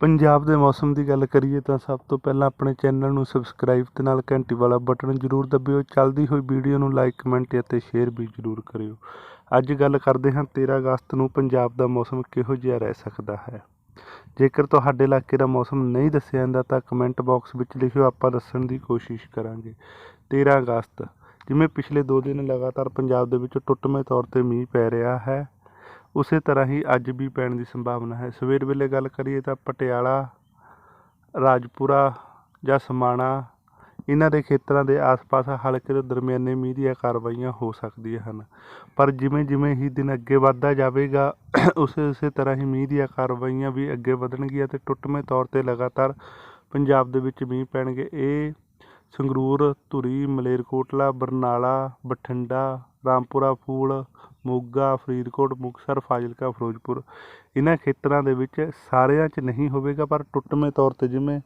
ਪੰਜਾਬ ਦੇ ਮੌਸਮ ਦੀ ਗੱਲ ਕਰੀਏ ਤਾਂ ਸਭ ਤੋਂ ਪਹਿਲਾਂ ਆਪਣੇ ਚੈਨਲ ਨੂੰ ਸਬਸਕ੍ਰਾਈਬ ਤੇ ਨਾਲ ਘੰਟੀ ਵਾਲਾ ਬਟਨ ਜ਼ਰੂਰ ਦਬਿਓ। ਚੱਲਦੀ ਹੋਈ ਵੀਡੀਓ ਨੂੰ ਲਾਈਕ, ਕਮੈਂਟ ਅਤੇ ਸ਼ੇਅਰ ਵੀ ਜ਼ਰੂਰ ਕਰਿਓ। ਅੱਜ ਗੱਲ ਕਰਦੇ ਹਾਂ 13 ਅਗਸਤ ਨੂੰ ਪੰਜਾਬ ਦਾ ਮੌਸਮ ਕਿਹੋ ਜਿਹਾ ਰਹਿ ਸਕਦਾ ਹੈ। ਜੇਕਰ ਤੁਹਾਡੇ ਇਲਾਕੇ ਦਾ ਮੌਸਮ ਨਹੀਂ ਦੱਸਿਆ ਜਾਂਦਾ ਤਾਂ ਕਮੈਂਟ ਬਾਕਸ ਵਿੱਚ ਲਿਖਿਓ, ਆਪਾਂ ਦੱਸਣ ਦੀ ਕੋਸ਼ਿਸ਼ ਕਰਾਂਗੇ। 13 ਅਗਸਤ, ਜਿਵੇਂ ਪਿਛਲੇ 2 ਦਿਨ ਲਗਾਤਾਰ ਪੰਜਾਬ ਦੇ ਵਿੱਚ ਟੁੱਟਵੇਂ ਤੌਰ ਤੇ ਮੀਂਹ ਪੈ ਰਿਹਾ ਹੈ ਉਸੇ ਤਰ੍ਹਾਂ ਹੀ ਅੱਜ ਵੀ ਪੈਣ ਦੀ ਸੰਭਾਵਨਾ ਹੈ। ਸਵੇਰ ਵੇਲੇ ਗੱਲ ਕਰੀਏ ਤਾਂ ਪਟਿਆਲਾ, ਰਾਜਪੁਰਾ ਜਾਂ ਸਮਾਣਾ, ਇਹਨਾਂ ਦੇ ਖੇਤਰਾਂ ਦੇ ਆਸ-ਪਾਸ ਹਲਕੇ ਤੋਂ ਦਰਮਿਆਨੇ ਮੀਂਹ ਦੀਆਂ ਕਾਰਵਾਈਆਂ ਹੋ ਸਕਦੀਆਂ ਹਨ। ਪਰ ਜਿਵੇਂ ਜਿਵੇਂ ਹੀ ਦਿਨ ਅੱਗੇ ਵੱਧਦਾ ਜਾਵੇਗਾ ਉਸੇ ਉਸੇ ਤਰ੍ਹਾਂ ਹੀ ਮੀਂਹ ਦੀਆਂ ਕਾਰਵਾਈਆਂ ਵੀ ਅੱਗੇ ਵਧਣਗੀਆਂ ਤੇ ਟੁੱਟਵੇਂ ਤੌਰ ਤੇ ਲਗਾਤਾਰ ਪੰਜਾਬ ਦੇ ਵਿੱਚ ਮੀਂਹ ਪੈਣਗੇ। ਇਹ ਸੰਗਰੂਰ, ਧੁਰੀ, ਮਲੇਰਕੋਟਲਾ, ਬਰਨਾਲਾ, ਬਠਿੰਡਾ, ਰਾਮਪੁਰਾ, ਫੂਲ ਮੋਗਾ, ਫਰੀਦਕੋਟ, ਮੁਕਤਸਰ, ਫਾਜ਼ਿਲਕਾ, ਫਿਰੋਜ਼ਪੁਰ। ਇਹਨਾਂ ਖੇਤਰਾਂ ਦੇ ਵਿੱਚ ਸਾਰਿਆਂ 'ਚ ਨਹੀਂ ਹੋਵੇਗਾ, ਪਰ ਟੁੱਟਵੇਂ ਤੌਰ ਤੇ ਜਿਵੇਂ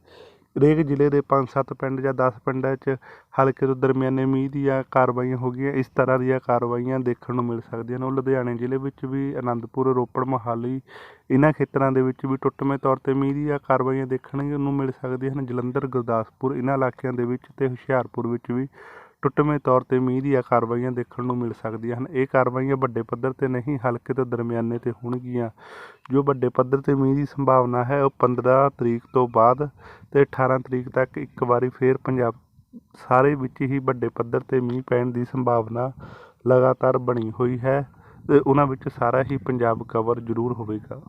ਹਰੇਕ ਜ਼ਿਲ੍ਹੇ ਦੇ 5-7 ਪਿੰਡ ਜਾਂ 10 ਪਿੰਡਾਂ 'ਚ ਹਲਕੇ ਤੋਂ ਦਰਮਿਆਨੇ ਮੀਂਹ ਦੀਆਂ ਕਾਰਵਾਈਆਂ ਹੋ ਗਈਆਂ, ਇਸ ਤਰ੍ਹਾਂ ਦੀਆਂ ਕਾਰਵਾਈਆਂ ਦੇਖਣ ਨੂੰ ਮਿਲ ਸਕਦੀਆਂ ਨੇ। ਉਹ ਲੁਧਿਆਣੇ ਜ਼ਿਲ੍ਹੇ ਵਿੱਚ ਵੀ ਆਨੰਦਪੁਰ ਰੋਪੜ, ਮੋਹਾਲੀ ਇਹਨਾਂ ਖੇਤਰਾਂ ਦੇ ਵਿੱਚ ਵੀ ਟੁੱਟਵੇਂ ਤੌਰ ਤੇ ਮੀਂਹ ਦੀਆਂ ਕਾਰਵਾਈਆਂ ਦੇਖਣ ਨੂੰ ਮਿਲ ਸਕਦੀਆਂ ਹਨ। ਜਲੰਧਰ, ਗੁਰਦਾਸਪੁਰ ਇਹਨਾਂ ਇਲਾਕਿਆਂ ਦੇ ਵਿੱਚ ਤੇ ਹੁਸ਼ਿਆਰਪੁਰ ਵਿੱਚ ਵੀ ਟੁੱਟਵੇਂ ਤੌਰ ਤੇ ਮੀਂਹ ਦੀਆਂ ਕਾਰਵਾਈਆਂ ਦੇਖਣ ਨੂੰ ਮਿਲ ਸਕਦੀਆਂ ਹਨ। ਇਹ ਕਾਰਵਾਈਆਂ ਵੱਡੇ ਪੱਧਰ ਤੇ ਨਹੀਂ, ਹਲਕੇ ਤੋਂ ਦਰਮਿਆਨੇ ਤੇ ਹੋਣਗੀਆਂ। ਜੋ ਵੱਡੇ ਪੱਧਰ ਤੇ ਮੀਂਹ ਦੀ ਸੰਭਾਵਨਾ ਹੈ, ਉਹ 15 ਤਰੀਕ ਤੋਂ ਬਾਅਦ ਤੇ 18 ਤਰੀਕ ਤੱਕ ਇੱਕ ਵਾਰੀ ਫੇਰ ਪੰਜਾਬ ਸਾਰੇ ਵਿੱਚ ਹੀ ਵੱਡੇ ਪੱਧਰ ਤੇ ਮੀਂਹ ਪੈਣ ਦੀ ਸੰਭਾਵਨਾ ਲਗਾਤਾਰ ਬਣੀ ਹੋਈ ਹੈ ਤੇ ਉਹਨਾਂ ਵਿੱਚ ਸਾਰਾ ਹੀ ਪੰਜਾਬ ਕਵਰ ਜ਼ਰੂਰ ਹੋਵੇਗਾ।